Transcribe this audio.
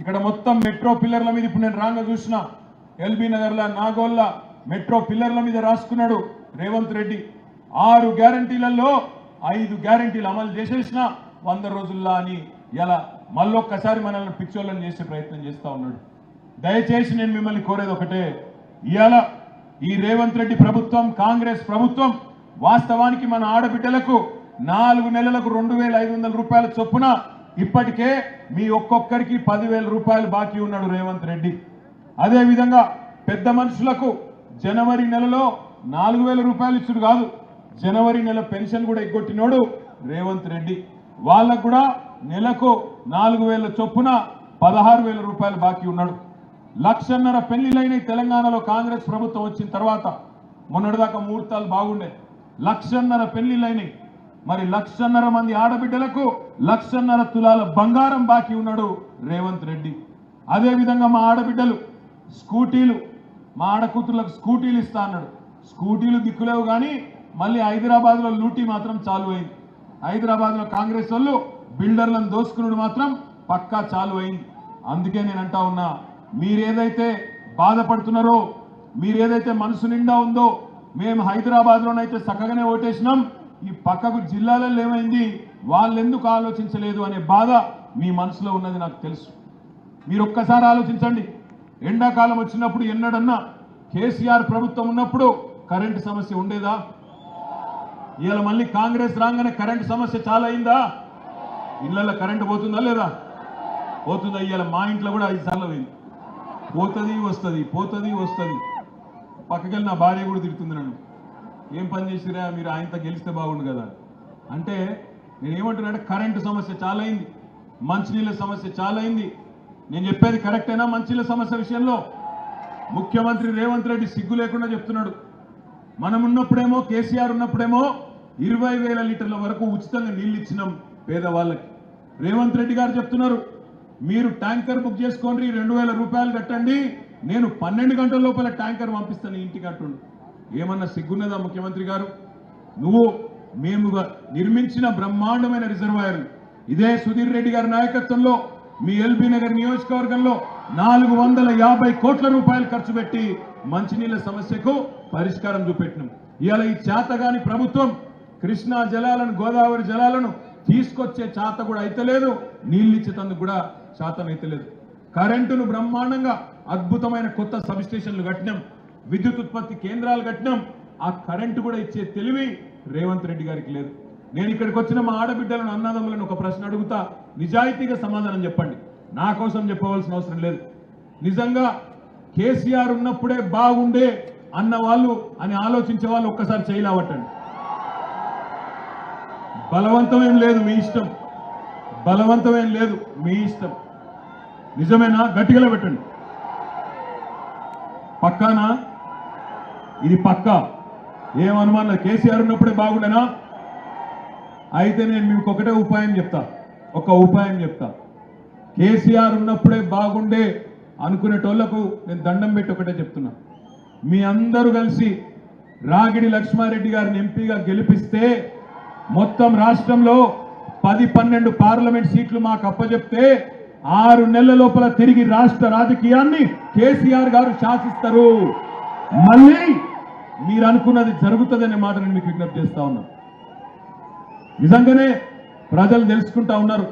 ఇక్కడ మొత్తం మెట్రో పిల్లర్ల మీద ఇప్పుడు నేను రాంగ చూసిన ఎల్బీ నగర్ల నాగోల్ల మెట్రో పిల్లర్ల మీద రాసుకున్నాడు రేవంత్ రెడ్డి. ఆరు గ్యారంటీలలో ఐదు గ్యారంటీలు అమలు చేసేసిన వంద రోజుల్లో అని ఇలా మళ్ళొక్కసారి మనల్ని పిచ్చోళ్ళని చేసే ప్రయత్నం చేస్తూ ఉన్నాడు. దయచేసి నేను మిమ్మల్ని కోరేది ఒకటే ఇవాళ ఈ రేవంత్ రెడ్డి ప్రభుత్వం కాంగ్రెస్ ప్రభుత్వం వాస్తవానికి మన ఆడబిడ్డలకు నాలుగు నెలలకు రెండు వేల ఐదు వందల రూపాయల చొప్పున ఇప్పటికే మీ ఒక్కొక్కరికి పదివేల రూపాయలు బాకీ ఉన్నాడు రేవంత్ రెడ్డి. అదేవిధంగా పెద్ద మనుషులకు జనవరి నెలలో నాలుగు వేల రూపాయలు ఇచ్చుడు కాదు జనవరి నెల పెన్షన్ కూడా ఎగ్గొట్టినోడు రేవంత్ రెడ్డి. వాళ్ళకు కూడా నెలకు నాలుగు వేల చొప్పున పదహారు వేల రూపాయలు బాకీ ఉన్నాడు. లక్షన్నర పెళ్ళిలైన తెలంగాణలో కాంగ్రెస్ ప్రభుత్వం వచ్చిన తర్వాత. మొన్నటిదాకా ముహూర్తాలు బాగుండే. లక్షన్నర పెళ్ళిలైన మరి లక్షన్నర మంది ఆడబిడ్డలకు లక్షన్నర తులాల బంగారం బాకీ ఉన్నాడు రేవంత్ రెడ్డి. అదేవిధంగా మా ఆడబిడ్డలు స్కూటీలు మా ఆడకూతుర్లకు స్కూటీలు ఇస్తా అన్నాడు. స్కూటీలు దిక్కులేవు కానీ మళ్ళీ హైదరాబాద్లో లూటీ మాత్రం చాలు అయింది. హైదరాబాద్లో కాంగ్రెస్ వాళ్ళు బిల్డర్లను దోసుకున్నాడు మాత్రం పక్కా చాలు అయింది. అందుకే నేను అంటా ఉన్నా మీరేదైతే బాధపడుతున్నారో మీరేదైతే మనసు నిండా ఉందో మేము హైదరాబాద్లోనైతే చక్కగానే ఓటేసినాం ఈ పక్కకు జిల్లాలలో ఏమైంది? వాళ్ళు ఎందుకు ఆలోచించలేదు అనే బాధ మీ మనసులో ఉన్నది నాకు తెలుసు. మీరు ఒక్కసారి ఆలోచించండి. ఎండాకాలం వచ్చినప్పుడు ఎన్నడన్నా కేసీఆర్ ప్రభుత్వం ఉన్నప్పుడు కరెంటు సమస్య ఉండేదా? ఇవాళ మళ్ళీ కాంగ్రెస్ రాగానే కరెంటు సమస్య చాలా అయిందా? ఇళ్ళల్లో కరెంటు పోతుందా లేదా? పోతుందా? ఇవాళ మా ఇంట్లో కూడా ఐదు సార్లు పోయింది. పోతుంది వస్తుంది పోతుంది వస్తుంది. పక్కకెళ్ళి నా భార్య కూడా తిడుతుంది నన్ను. ఏం పని చేసిరా మీరు ఆయనతో గెలిస్తే బాగుండు కదా. అంటే నేను ఏమంటున్నానంటే కరెంటు సమస్య చాలా అయింది మంచినీళ్ళ సమస్య చాలా అయింది నేను చెప్పేది కరెక్టేనా? మంచినీళ్ళ సమస్య విషయంలో ముఖ్యమంత్రి రేవంత్ రెడ్డి సిగ్గు లేకుండా చెప్తున్నాడు. మనం ఉన్నప్పుడేమో కేసీఆర్ ఉన్నప్పుడేమో ఇరవై వేల లీటర్ల వరకు ఉచితంగా నీళ్ళు ఇచ్చినాం పేదవాళ్ళకి. రేవంత్ రెడ్డి గారు చెప్తున్నారు మీరు ట్యాంకర్ బుక్ చేసుకోండి రెండు వేల రూపాయలు కట్టండి నేను పన్నెండు గంటల లోపల ట్యాంకర్ పంపిస్తాను ఇంటికి కట్టుండు ఏమన్నా సిగ్గున్నదా ముఖ్యమంత్రి గారు? నువ్వు మేము నిర్మించిన బ్రహ్మాండమైన రిజర్వాయర్. ఇదే సుధీర్ రెడ్డి గారి నాయకత్వంలో మీ ఎల్బీ నగర్ నియోజకవర్గంలో నాలుగు వందల యాభై కోట్ల రూపాయలు ఖర్చు పెట్టి మంచినీళ్ళ సమస్యకు పరిష్కారం చూపెట్టినాం. ఇవాళ ఈ చేతగాని ప్రభుత్వం కృష్ణా జలాలను గోదావరి జలాలను తీసుకొచ్చే చేత కూడా అయితలేదు నీళ్ళు ఇచ్చేతందుకు కూడా శాతం అయితలేదు కరెంటును బ్రహ్మాండంగా అద్భుతమైన కొత్త సబ్స్టేషన్లు కట్టినాం విద్యుత్ ఉత్పత్తి కేంద్రాలు కట్టినాం ఆ కరెంటు కూడా ఇచ్చే తెలివి రేవంత్ రెడ్డి గారికి లేదు. నేను ఇక్కడికి వచ్చిన మా ఆడబిడ్డలను అన్నదమ్ములను ఒక ప్రశ్న అడుగుతా నిజాయితీగా సమాధానం చెప్పండి. నా కోసం చెప్పవలసిన అవసరం లేదు. నిజంగా కేసీఆర్ ఉన్నప్పుడే బాగుండే అన్న వాళ్ళు అని ఆలోచించే వాళ్ళు ఒక్కసారి చేయలేవట్టండి బలవంతం ఏం లేదు మీ ఇష్టం. బలవంతం ఏం లేదు మీ ఇష్టం. నిజమేనా? గట్టిగా పెట్టండి. పక్కానా? ఇది పక్కా? ఏం అనుమానం కేసీఆర్ ఉన్నప్పుడే బాగుండేనా? అయితే నేను మీకు ఒకటే ఉపాయం చెప్తా. ఒక ఉపాయం చెప్తా. కేసీఆర్ ఉన్నప్పుడే బాగుండే అనుకునేటోళ్ళకు నేను దండం పెట్టి ఒకటే చెప్తున్నా. మీ అందరూ కలిసి రాగిడి లక్ష్మారెడ్డి గారిని ఎంపీగా గెలిపిస్తే మొత్తం రాష్ట్రంలో పది పన్నెండు పార్లమెంట్ సీట్లు మాకు అప్పచెప్తే ఆరు నెలల లోపల తిరిగి రాష్ట్ర రాజకీయాన్ని కేసీఆర్ గారు శాసిస్తారు. మళ్ళీ మీరు అనుకున్నది జరుగుతుందనే మాట నేను మీకు విజ్ఞప్తి చేస్తా ఉన్నా. నిజంగానే ప్రజలు తెలుసుకుంటా ఉన్నారు.